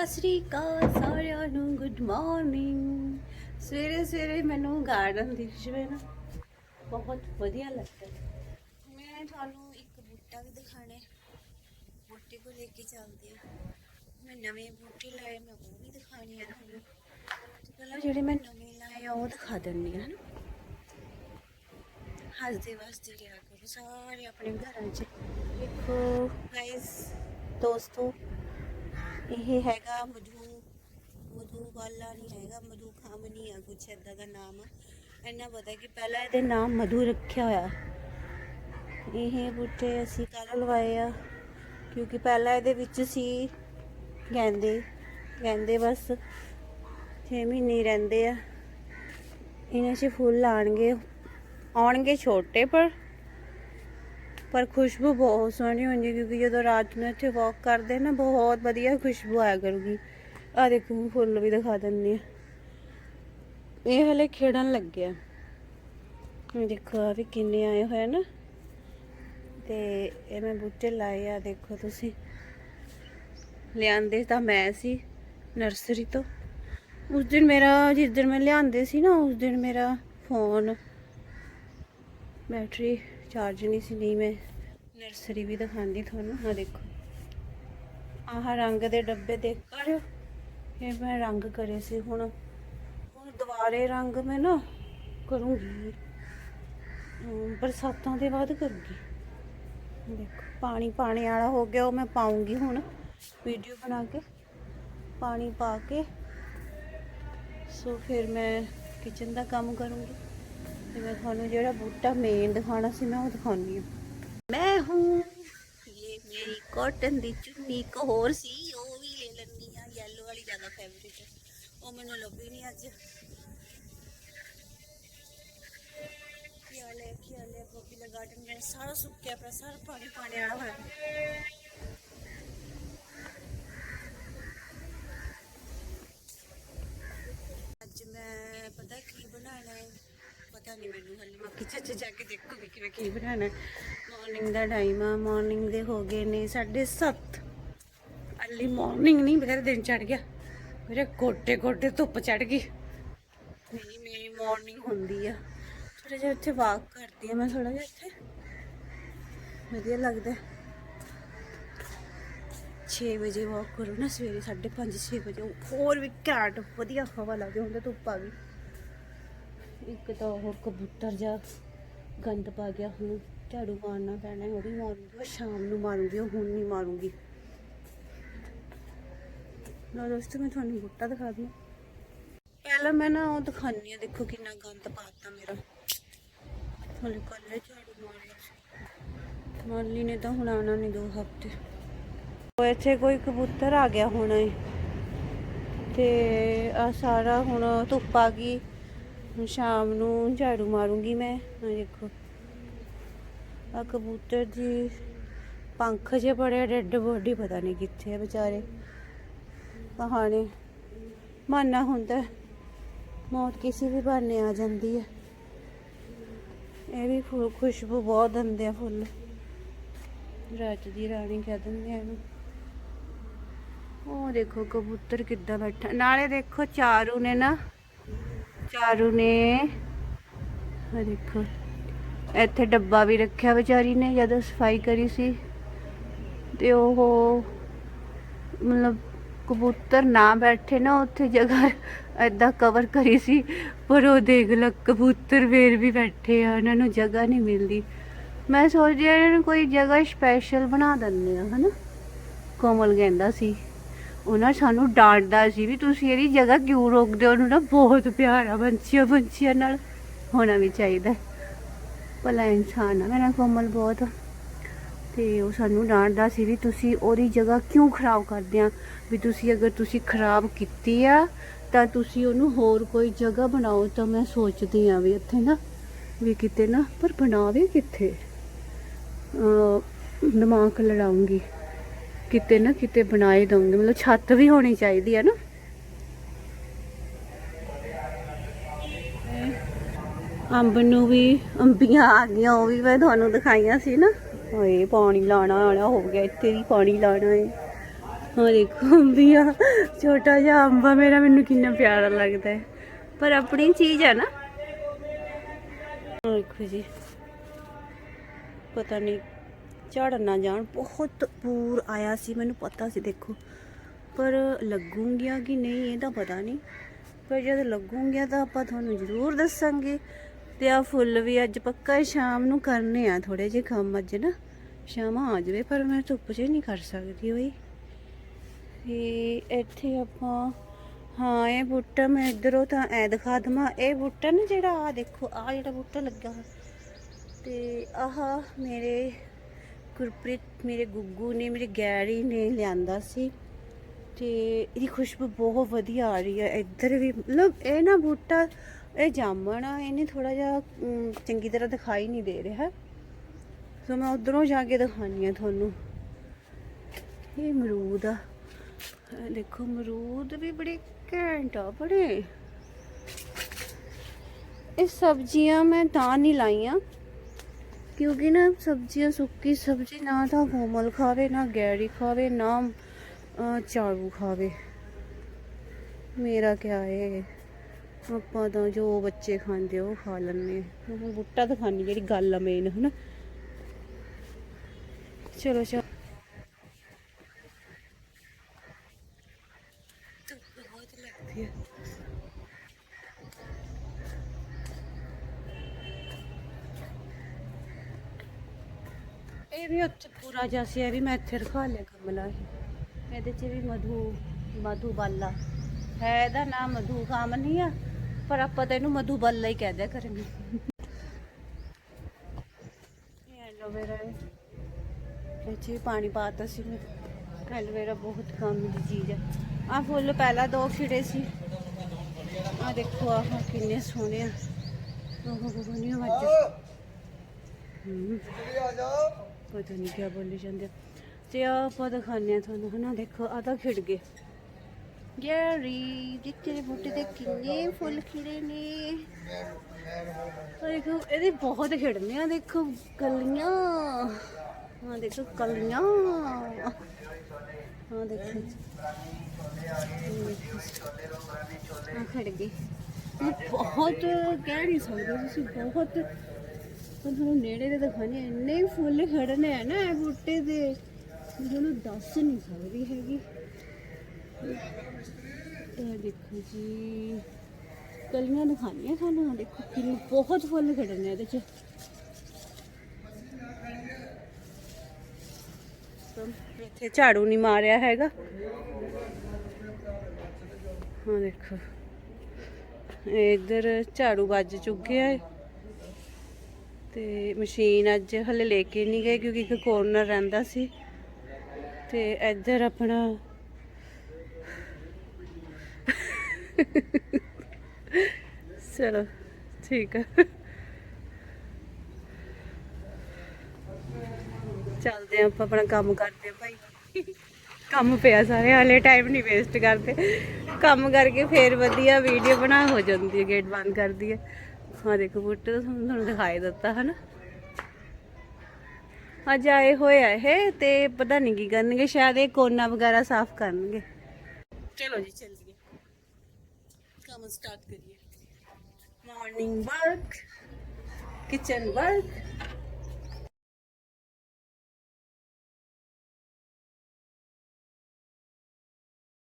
ਸਤਿ ਸ੍ਰੀ ਅਕਾਲ ਸਾਰਿਆਂ ਨੂੰ good morning ਸਵੇਰੇ ਸਵੇਰੇ ਮੈਨੂੰ ਗਾਰਡਨ ਦਿਖ ਜਵੇ ਨਾ ਬਹੁਤ ਵਧੀਆ ਲੱਗਦਾ। ਮੈਂ ਤੁਹਾਨੂੰ ਇੱਕ ਬੂਟਾ ਵੀ ਦਿਖਾਣਾ ਬੂਟੇ ਕੋ ਲੈ ਕੇ ਚੱਲਦੇ ਆ ਮੈਂ ਨਵੇਂ ਬੂਟੇ ਲਾਏ, ਮੈਂ ਉਹ ਵੀ ਦਿਖਾਣੇ ਆ ਤੁਹਾਨੂੰ। ਪਹਿਲਾਂ ਜਿਹੜੇ ਮੈਂ ਨਵੇਂ ਲਾਏ ਆ, ਉਹ ਦਿਖਾ ਦਿੰਦੀ ਹਾਂ ਹੱਸਦੇ ਵਸਦੇ ਰਿਹਾ ਕਰੋ, ਸਾਰੇ ਆਪਣੇ ਘਰਾਂ 'ਚ। ਦੇਖੋ ਗਾਇਸ ਦੋਸਤੋ ਇਹ ਹੈਗਾ ਮਧੂ ਮਧੂ ਵਾਲਾ ਨਹੀਂ ਹੈਗਾ, ਮਧੂ ਖਾਮਨੀ ਆ ਕੁਛ ਏਦਾਂ ਦਾ ਨਾਮ। ਇੰਨਾ ਪਤਾ ਕਿ ਪਹਿਲਾਂ ਇਹਦੇ ਨਾਮ ਮਧੂ ਰੱਖਿਆ ਹੋਇਆ। ਇਹ ਬੂਟੇ ਅਸੀਂ ਕੱਲ੍ਹ ਲਵਾਏ ਆ, ਕਿਉਂਕਿ ਪਹਿਲਾਂ ਇਹਦੇ ਵਿੱਚ ਸੀ ਗੈਂਦੇ ਗੈਂਦੇ ਬਸ 6 ਮਹੀਨੇ ਰਹਿੰਦੇ ਆ। ਇਹਨਾਂ 'ਚ ਫੁੱਲ ਆਣਗੇ, ਆਉਣਗੇ ਛੋਟੇ ਪਰ ਪਰ ਖੁਸ਼ਬੂ ਬਹੁਤ ਸੋਹਣੀ ਹੁੰਦੀ ਕਿਉਂਕਿ ਜਦੋਂ ਰਾਤ ਨੂੰ ਇੱਥੇ ਵਾਕ ਕਰਦੇ ਨਾ, ਬਹੁਤ ਵਧੀਆ ਖੁਸ਼ਬੂ ਆਇਆ ਕਰੂਗੀ। ਆ ਦੇਖੋ ਫੁੱਲ ਵੀ ਦਿਖਾ ਦਿੰਦੀ ਆ ਇਹ ਹਲੇ ਖੇੜਨ ਲੱਗਿਆ ਦੇਖੋ ਆ ਵੀ ਕਿੰਨੇ ਆਏ ਹੋਏ ਨਾ। ਤੇ ਇਹ ਮੈਂ ਬੂਟੇ ਲਾਏ ਆ, ਦੇਖੋ ਤੁਸੀਂ। ਲਿਆਂਦੇ ਤਾਂ ਮੈਂ ਸੀ ਨਰਸਰੀ ਤੋਂ। ਉਸ ਦਿਨ ਮੇਰਾ, ਜਿਸ ਦਿਨ ਮੈਂ ਲਿਆਂਦੇ ਸੀ ਨਾ, ਉਸ ਦਿਨ ਮੇਰਾ ਫੋਨ ਬੈਟਰੀ ਚਾਰਜ ਨਹੀਂ ਸੀ, ਨਹੀਂ ਮੈਂ ਨਰਸਰੀ ਵੀ ਦਿਖਾਉਂਦੀ ਤੁਹਾਨੂੰ। ਆ ਦੇਖੋ। ਆਹ ਰੰਗ ਦੇ ਡੱਬੇ ਦੇਖ ਪਾ ਰਹੇ ਹੋ ਇਹ ਮੈਂ ਰੰਗ ਕਰੇ ਸੀ ਹੁਣ। ਹੁਣ ਦੁਬਾਰੇ ਰੰਗ ਮੈਂ ਨਾ ਕਰੂੰਗੀ। ਬਰਸਾਤਾਂ ਦੇ ਬਾਅਦ ਕਰੂੰਗੀ। ਦੇਖੋ, ਪਾਣੀ ਪਾਣੀ ਵਾਲਾ ਹੋ ਗਿਆ, ਉਹ ਮੈਂ ਪਾਉਂਗੀ ਹੁਣ। ਵੀਡੀਓ ਬਣਾ ਕੇ, ਪਾਣੀ ਪਾ ਕੇ। ਸੋ ਫਿਰ ਮੈਂ ਕਿਚਨ ਦਾ ਕੰਮ ਕਰੂੰਗੀ। ਤੇ ਮੈਂ ਤੁਹਾਨੂੰ ਜਿਹੜਾ ਬੂਟਾ ਮੇਨ ਦਿਖਾਣਾ ਸੀ, ਮੈਂ ਉਹ ਦਿਖਾਉਣੀ ਆ ਮੈਂ ਹੂੰ। ਇਹ ਮੇਰੀ ਕਾਟਨ ਦੀ ਚੁੰਨੀ, ਇੱਕ ਹੋਰ ਸੀ, ਉਹ ਵੀ ਲੈ ਲੈਣੀ ਆ ਯੈਲੋ ਵਾਲੀ ਜ਼ਿਆਦਾ ਫੇਵਰਿਟ ਉਹ ਮੈਨੂੰ ਲੱਭੀ ਨਹੀਂ ਅੱਜ। ਕੀ ਹਾਲੇ ਕੀ ਹਾਲੇ ਗੋਪੀ ਦਾ ਗਾਰਡਨ ਮੇਰਾ ਸਾਰਾ ਸੁੱਕਿਆ ਪਿਆ, ਸਾਰਾ ਪਾਣੀ ਪਾਣੀ ਵਾਲਾ ਹੋਇਆ ਅੱਜ ਮੈਂ ਪਤਾ ਕੀ ਬਣਾਉਣਾ ਹੈ ਪਤਾ ਨਹੀਂ ਮੈਨੂੰ ਹਲੇ ਮੈਂ ਕਿਚਨ ਚ ਜਾ ਕੇ ਦੇਖੂਗੀ ਕਿ ਮੈਂ ਕੀ ਬਣਾਉਣਾ ਮਾਰਨਿੰਗ ਦਾ ਟਾਈਮ ਆ ਮਾਰਨਿੰਗ ਦੇ ਹੋ ਗਏ ਨੇ 7:30 ਅਰਲੀ ਮਾਰਨਿੰਗ ਨਹੀਂ ਮੇਰੇ ਦਿਨ ਚੜ ਗਿਆ। ਮੇਰੇ ਕੋਟੇ ਕੋਟੇ ਧੁੱਪ ਚੜ ਗਈ। ਨਹੀਂ, ਮੇਰੀ ਮਾਰਨਿੰਗ ਹੁੰਦੀ ਆ। ਥੋੜਾ ਜਿਹਾ ਇੱਥੇ ਵਾਕ ਕਰਦੀ ਆ ਮੈਂ ਥੋੜਾ ਜਿਹਾ ਇੱਥੇ। ਵਧੀਆ ਲੱਗਦਾ। 6 ਵਜੇ ਵਾਕ ਕਰੋ ਨਾ, ਸਵੇਰੇ 5:30 6 ਵਜੇ। ਹੋਰ ਵੀ ਘਾਟ, ਵਧੀਆ ਹਵਾ ਲੱਗਦੀ ਹੁੰਦਾ ਧੁੱਪ ਵੀ ਇੱਕ ਤਾਂ ਉਹ ਕਬੂਤਰ ਜਾ ਗੰਦ ਪਾ ਗਿਆ, ਹੁਣ ਝਾੜੂ ਮਾਰਨਾ ਪੈਣਾ ਉਹ ਵੀ ਮਾਰੂੰਗੀ, ਉਹ ਸ਼ਾਮ ਨੂੰ ਮਾਰੂੰਗੀ, ਉਹ ਹੁਣ ਨਹੀਂ ਮਾਰੂੰਗੀ। ਲੋ ਦੋਸਤੋ, ਮੈਂ ਤੁਹਾਨੂੰ ਬੁੱਟਾ ਦਿਖਾ ਦਵਾਂ ਪਹਿਲਾਂ ਮੈਂ ਨਾ ਉਹ ਦਿਖਾਨੀ ਆ ਦੇਖੋ ਕਿੰਨਾ ਗੰਦ ਪਾਤਾ ਮੇਰਾ। ਹਲੇ ਕੱਲੇ ਝਾੜੂ ਮਾਰਿਆ ਸੀ ਮਾਲੀ ਨੇ ਤਾਂ ਹੁਣ ਆਉਣਾ ਨਹੀਂ ਦੋ ਹਫ਼ਤੇ। ਉਹ ਇੱਥੇ ਕੋਈ ਕਬੂਤਰ ਆ ਗਿਆ ਹੁਣ ਤੇ ਆ ਸਾਰਾ ਹੁਣ ਧੁੱਪ ਆ ਗਈ। ਹੁਣ ਸ਼ਾਮ ਨੂੰ ਝਾੜੂ ਮਾਰੂੰਗੀ ਮੈਂ। ਆ ਦੇਖੋ। ਆ ਕਬੂਤਰ ਦੀ ਪੰਖ ਜੇ ਬੜੇ ਡੈਡ ਬੋਡੀ ਪਤਾ ਨਹੀਂ ਕਿੱਥੇ ਆ ਵਿਚਾਰੇ। ਕਹਾਣੀ ਮਾਨਾ ਹੁੰਦਾ। ਮੌਤ ਕਿਸੇ ਵੀ ਬਹਾਨੇ ਆ ਜਾਂਦੀ ਹੈ ਇਹ ਵੀ ਫੁੱਲ, ਖੁਸ਼ਬੂ ਬਹੁਤ ਦਿੰਦੇ ਆ ਫੁੱਲ। ਰਾਜ ਦੀ ਰਾਣੀ ਕਹਿ ਦਿੰਦੇ ਆ ਇਹਨੂੰ। ਉਹ ਦੇਖੋ ਕਬੂਤਰ ਕਿੱਦਾਂ ਬੈਠਾ। ਨਾਲੇ ਦੇਖੋ ਚਾਰੂ ਨੇ ਨਾ ਚਾਰੂ ਨੇ। ਆ ਦੇਖੋ। ਇੱਥੇ ਡੱਬਾ ਵੀ ਰੱਖਿਆ ਵਿਚਾਰੀ ਨੇ ਜਦੋਂ ਸਫ਼ਾਈ ਕਰੀ ਸੀ। ਤੇ ਉਹ ਮਤਲਬ ਕਬੂਤਰ ਨਾ ਬੈਠੇ ਨਾ ਉੱਥੇ ਜਗ੍ਹਾ ਐਦਾਂ ਕਵਰ ਕਰੀ ਸੀ। ਪਰ ਉਹ ਦੇਖ ਲ, ਕਬੂਤਰ ਵੇਰ ਵੀ ਬੈਠੇ ਆ, ਉਹਨਾਂ ਨੂੰ ਜਗ੍ਹਾ ਨਹੀਂ ਮਿਲਦੀ। ਮੈਂ ਸੋਚਦੀ ਇਹਨਾਂ ਨੂੰ ਕੋਈ ਜਗ੍ਹਾ ਸਪੈਸ਼ਲ ਬਣਾ ਦਿੰਦੇ ਆ, ਹਨਾ? ਕੋਮਲ ਕਹਿੰਦਾ ਸੀ। ਉਹਨਾਂ ਸਾਨੂੰ ਡਾਂਟਦਾ ਸੀ ਵੀ ਤੁਸੀਂ ਇਹਦੀ ਜਗ੍ਹਾ ਕਿਉਂ ਰੋਕਦੇ ਹੋ? ਉਹਨੂੰ ਨਾ ਬਹੁਤ ਪਿਆਰ ਆ ਪੰਛੀਆਂ ਪੰਛੀਆਂ ਨਾਲ ਹੋਣਾ ਵੀ ਚਾਹੀਦਾ। ਭਲਾ ਇਨਸਾਨ ਆ, ਮੇਰਾ ਕੋਮਲ ਬਹੁਤ ਤੇ ਉਹ ਸਾਨੂੰ ਡਾਂਟਦਾ ਸੀ ਵੀ ਤੁਸੀਂ ਉਹਦੀ ਜਗ੍ਹਾ ਕਿਉਂ ਖਰਾਬ ਕਰਦੇ ਆ? ਵੀ ਤੁਸੀਂ ਅਗਰ ਤੁਸੀਂ ਖਰਾਬ ਕੀਤੀ ਆ, ਤਾਂ ਤੁਸੀਂ ਉਹਨੂੰ ਹੋਰ ਕੋਈ ਜਗ੍ਹਾ ਬਣਾਓ, ਤਾਂ ਮੈਂ ਸੋਚਦੀ ਆ ਵੀ ਇੱਥੇ ਨਾ, ਵੀ ਕਿਤੇ ਨਾ, ਪਰ ਬਣਾਵੇ ਕਿੱਥੇ? ਦਿਮਾਗ ਲੜਾਉਂਗੀ। ਕਿਤੇ ਨਾ ਕਿਤੇ ਬਣਾਏ ਦਊਂਗੀ। ਮਤਲਬ ਛੱਤ ਵੀ ਹੋਣੀ ਚਾਹੀਦੀ ਹੈ ਨਾ। ਅੰਬ ਨੂੰ ਵੀ, ਅੰਬੀਆਂ ਆ ਗਈਆਂ, ਉਹ ਵੀ ਮੈਂ ਤੁਹਾਨੂੰ ਦਿਖਾਈਆਂ ਸੀ ਨਾ। ਓਏ ਪਾਣੀ ਲਾਣਾ ਆਣਾ ਹੋ ਗਿਆ, ਇੱਥੇ ਵੀ ਪਾਣੀ ਲਾਣਾ ਹੈ ਹਾਂ ਦੇਖੋ, ਅੰਬੀਆਂ, ਛੋਟਾ ਜਿਹਾ ਅੰਬਾ ਮੇਰਾ ਮੈਨੂੰ ਕਿੰਨਾ ਪਿਆਰਾ ਲੱਗਦਾ ਹੈ ਪਰ ਆਪਣੀ ਚੀਜ਼ ਹੈ ਨਾ। ਦੇਖੋ ਜੀ, ਪਤਾ ਨਹੀਂ ਝੜ ਨਾ ਜਾਣ। ਬਹੁਤ ਪੂਰ ਆਇਆ ਸੀ, ਮੈਨੂੰ ਪਤਾ ਸੀ, ਦੇਖੋ। ਪਰ ਲੱਗੂਗੀਆਂ ਕਿ ਨਹੀਂ, ਇਹ ਤਾਂ ਪਤਾ ਨਹੀਂ। ਪਰ ਜਦ ਲੱਗੂਗੀਆਂ ਤਾਂ ਆਪਾਂ ਤੁਹਾਨੂੰ ਜ਼ਰੂਰ ਦੱਸਾਂਗੇ। ਤੇ ਆ ਫੁੱਲ ਵੀ ਅੱਜ ਪੱਕਾ ਸ਼ਾਮ ਨੂੰ ਕਰਨੇ ਆ ਥੋੜੇ ਜਿਹੇ ਕੰਮ ਅੱਜ ਨਾ। ਸ਼ਾਮ ਆ ਜਾਵੇ, ਪਰ ਮੈਂ ਧੁੱਪ 'ਚ ਨਹੀਂ ਕਰ ਸਕਦੀ ਬਈ ਇਹ ਇੱਥੇ ਆਪਾਂ, ਹਾਂ, ਇਹ ਬੂਟਾ ਮੈਂ ਇਧਰੋਂ ਤਾਂ ਐ ਦਿਖਾ ਦਵਾਂ। ਇਹ ਬੂਟਾ ਨਾ ਜਿਹੜਾ ਆ ਦੇਖੋ ਆ ਜਿਹੜਾ ਬੂਟਾ ਲੱਗਾ ਹੋਇਆ। ਤੇ ਆਹ ਮੇਰੇ ਗੁਰਪ੍ਰੀਤ, ਮੇਰੇ ਗੁੱਗੂ ਨੇ, ਮੇਰੇ ਗੈਰੀ ਨੇ ਲਿਆਂਦਾ ਸੀ ਤੇ ਇਹਦੀ ਖੁਸ਼ਬੂ ਬਹੁਤ ਵਧੀਆ ਆ ਰਹੀ ਹੈ। ਇੱਧਰ ਵੀ ਮਤਲਬ ਇਹ ਨਾ ਬੂਟਾ, ਇਹ ਜਾਮਣ ਆ, ਇਹਨੇ ਥੋੜਾ ਜਿਹਾ ਚੰਗੀ ਤਰ੍ਹਾਂ ਦਿਖਾਈ ਨਹੀਂ ਦੇ ਰਿਹਾ। ਸੋ ਮੈਂ ਉਧਰੋਂ ਜਾ ਕੇ ਦਿਖਾਣੀ ਆ ਤੁਹਾਨੂੰ। ਇਹ ਅਮਰੂਦ ਆ। ਦੇਖੋ, ਅਮਰੂਦ ਵੀ ਬੜੇ ਘੈਂਟ ਆ, ਬੜੇ। ਇਹ ਸਬਜ਼ੀਆਂ ਮੈਂ ਤਾਂ ਨਹੀਂ ਲਾਈਆਂ। ਕਿਉਂਕਿ ਨਾ ਸਬਜ਼ੀਆਂ ਸੁੱਕੀ ਸਬਜ਼ੀ ਨਾ ਤਾਂ ਕੋਮਲ ਖਾਵੇ ਨਾ ਗੈਰੀ ਖਾਵੇ ਨਾ ਅਹ, ਚਾਰੂ ਖਾਵੇ। ਮੇਰਾ ਕਿਆ ਹੈ ਆਪਾਂ ਤਾਂ ਜੋ ਬੱਚੇ ਖਾਂਦੇ ਉਹ ਖਾ ਲੈਂਦੇ ਆ। ਹੁਣ ਬੁੱਟਾ ਤਾਂ ਖਾਣੀ ਜਿਹੜੀ ਗੱਲ ਆ ਮੇਨ ਹਨਾ? ਚਲੋ ਚਲ ਧੁੱਪ ਬਹੁਤ ਲੱਗਦੀ ਹੈ ਇਹ ਵੀ ਉੱਥੇ ਪੂਰਾ ਇਹ ਵੀ ਮੈਂ ਇੱਥੇ ਰਖਾ ਲਿਆ ਗਮਲਾ ਇਹ। ਇਹਦੇ 'ਚ ਵੀ ਮਧੂ ਮਧੂਬਾਲਾ ਹੈ, ਇਹਦਾ ਨਾਮ ਮਧੂ ਖਾਮ ਨਹੀਂ ਆ, ਪਰ ਆਪਾਂ ਤਾਂ ਇਹਨੂੰ ਮਧੂਬਾਲਾ ਹੀ ਕਹਿ ਦਿਆ ਕਰਾਂਗੇ। ਇਹ ਐਲੋਵੇਰਾ ਇਹ। 'ਚ ਵੀ ਪਾਣੀ ਪਾਤਾ ਸੀ ਮੈਂ। ਐਲੋਵੇਰਾ ਬਹੁਤ ਕੰਮ ਦੀ ਚੀਜ਼ ਹੈ ਆ ਫੁੱਲ ਪਹਿਲਾਂ ਦੋ ਖਿੜੇ ਸੀ। ਆ ਦੇਖੋ, ਆਹ ਕਿੰਨੇ ਸੋਹਣੇ ਆ। ਉਹ ਨਹੀਂ ਵੱਜ ਹੂੰ ਪਤਾ ਨਹੀਂ ਕੀ ਬੋਲੀ ਜਾਂਦੇ। ਤੇ ਆ ਆਪਾਂ ਦਿਖਾਉਂਦੇ ਆ ਤੁਹਾਨੂੰ ਹਨਾ? ਦੇਖੋ ਆ ਤਾਂ ਖਿੜ ਗਏ। ਗੈਰੀ ਦੇਖ ਤੇਰੇ ਬੂਟੇ ਤੇ ਕਿੰਨੇ ਫੁੱਲ ਖਿੜੇ ਨੇ। ਦੇਖੋ ਇਹਦੇ ਬਹੁਤ ਖਿੜਨੇ ਆ ਦੇਖੋ ਕਲੀਆਂ। ਹਾਂ ਦੇਖੋ ਕਲੀਆਂ। ਹਾਂ ਦੇਖੋ। ਆ ਖੜ ਗਏ। ਇਹ ਬਹੁਤ ਕਹਿ ਨਹੀਂ ਸਕਦੇ ਤੁਸੀਂ ਬਹੁਤ ਤੁਹਾਨੂੰ ਨੇੜੇ ਦੇ ਦਿਖਾਣੇ ਇੰਨੇ ਫੁੱਲ ਖੜਨੇ ਆ ਨਾ ਇਹ ਬੂਟੇ ਦੇ। ਮੈਂ ਤੁਹਾਨੂੰ ਦੱਸ ਨਹੀਂ ਸਕਦੀ ਹੈਗੀ। ਇਹ ਦੇਖੋ ਜੀ, ਕਲੀਆਂ ਦਿਖਾਣੀਆਂ ਤੁਹਾਨੂੰ। ਦੇਖੋ, ਕਿੰਨੇ ਬਹੁਤ ਫੁੱਲ ਖੜਨੇ ਇਹਦੇ ਚ। ਤਾਂ ਇੱਥੇ ਝਾੜੂ ਨਹੀਂ ਮਾਰਿਆ ਹੈਗਾ। ਹਾਂ ਦੇਖੋ ਇਹ ਇੱਧਰ ਝਾੜੂ ਵੱਜ ਚੁੱਕਿਆ ਹੈ। ਤੇ ਮਸ਼ੀਨ ਅੱਜ ਹਲੇ ਲੈ ਕੇ ਨਹੀਂ ਗਏ ਕਿਉਂਕਿ ਇੱਕ ਕੋਰਨਰ ਰਹਿੰਦਾ ਸੀ। ਤੇ ਇੱਧਰ ਆਪਣਾ ਚਲੋ, ਠੀਕ ਆ। ਚੱਲਦੇ ਆ ਆਪਾਂ ਆਪਣਾ ਕੰਮ ਕਰਦੇ ਆ ਭਾਈ। ਕੰਮ ਪਿਆ ਸਾਰੇ, ਹਾਲੇ ਟਾਈਮ ਨਹੀਂ ਵੇਸਟ ਕਰਦੇ। ਕੰਮ ਕਰਕੇ ਫੇਰ ਵਧੀਆ ਵੀਡੀਓ ਬਣਾ ਹੋ ਜਾਂਦੀ ਹੈ ਗੇਟ ਬੰਦ ਕਰਦੀ ਹੈ। ਹਾਂ ਦੇਖੋ ਬੁੱਟੇ ਤਾਂ ਤੁਹਾਨੂੰ ਦਿਖਾਈ ਦਿੱਤਾ, ਹਨਾ? ਅੱਜ ਆਏ ਹੋਏ ਆ ਇਹ ਤੇ ਪਤਾ ਨਹੀਂ ਕੀ ਕਰਨਗੇ, ਸ਼ਾਇਦ ਇਹ ਕੋਨਾ ਵਗੈਰਾ ਸਾਫ਼ ਕਰਨਗੇ। ਚਲੋ ਜੀ ਚੱਲੀਏ ਕੰਮ ਸਟਾਰਟ ਕਰੀਏ। Morning work kitchen work